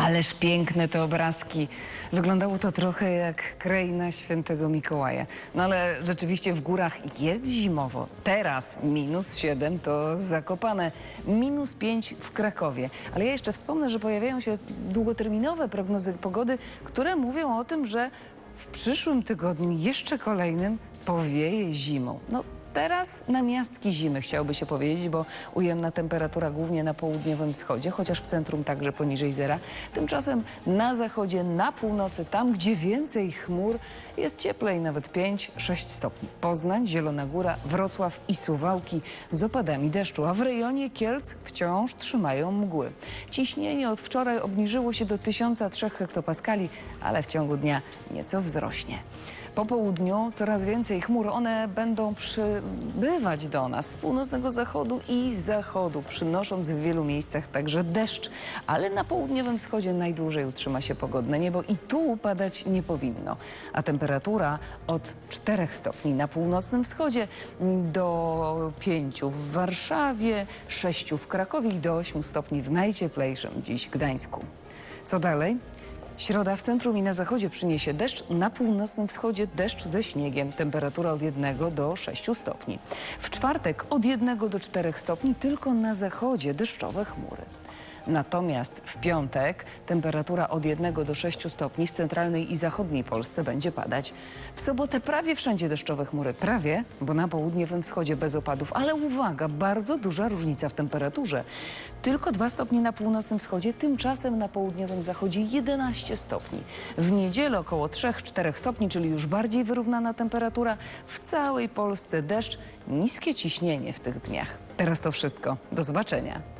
Ależ piękne te obrazki. Wyglądało to trochę jak kraina świętego Mikołaja. No ale rzeczywiście w górach jest zimowo. Teraz minus 7 to Zakopane, minus 5 w Krakowie. Ale ja jeszcze wspomnę, że pojawiają się długoterminowe prognozy pogody, które mówią o tym, że w przyszłym tygodniu, jeszcze kolejnym, powieje zimą. No, Teraz na miastki zimy chciałoby się powiedzieć, bo ujemna temperatura głównie na południowym wschodzie, chociaż w centrum także poniżej zera. Tymczasem na zachodzie, na północy, tam gdzie więcej chmur, jest cieplej, nawet 5-6 stopni. Poznań, Zielona Góra, Wrocław i Suwałki z opadami deszczu, a w rejonie Kielc wciąż trzymają mgły. Ciśnienie od wczoraj obniżyło się do 1003 hektopaskali, ale w ciągu dnia nieco wzrośnie. Po południu coraz więcej chmur. One będą przybywać do nas z północnego zachodu i zachodu, przynosząc w wielu miejscach także deszcz. Ale na południowym wschodzie najdłużej utrzyma się pogodne niebo i tu padać nie powinno. A temperatura od 4 stopni na północnym wschodzie do 5 w Warszawie, 6 w Krakowie i do 8 stopni w najcieplejszym dziś Gdańsku. Co dalej? Środa w centrum i na zachodzie przyniesie deszcz, na północnym wschodzie deszcz ze śniegiem. Temperatura od 1 do 6 stopni. W czwartek od 1 do 4 stopni tylko na zachodzie deszczowe chmury. Natomiast w piątek temperatura od 1 do 6 stopni w centralnej i zachodniej Polsce będzie padać. W sobotę prawie wszędzie deszczowe chmury. Prawie, bo na południowym wschodzie bez opadów. Ale uwaga, bardzo duża różnica w temperaturze. Tylko 2 stopnie na północnym wschodzie, tymczasem na południowym zachodzie 11 stopni. W niedzielę około 3-4 stopni, czyli już bardziej wyrównana temperatura. W całej Polsce deszcz, niskie ciśnienie w tych dniach. Teraz to wszystko. Do zobaczenia.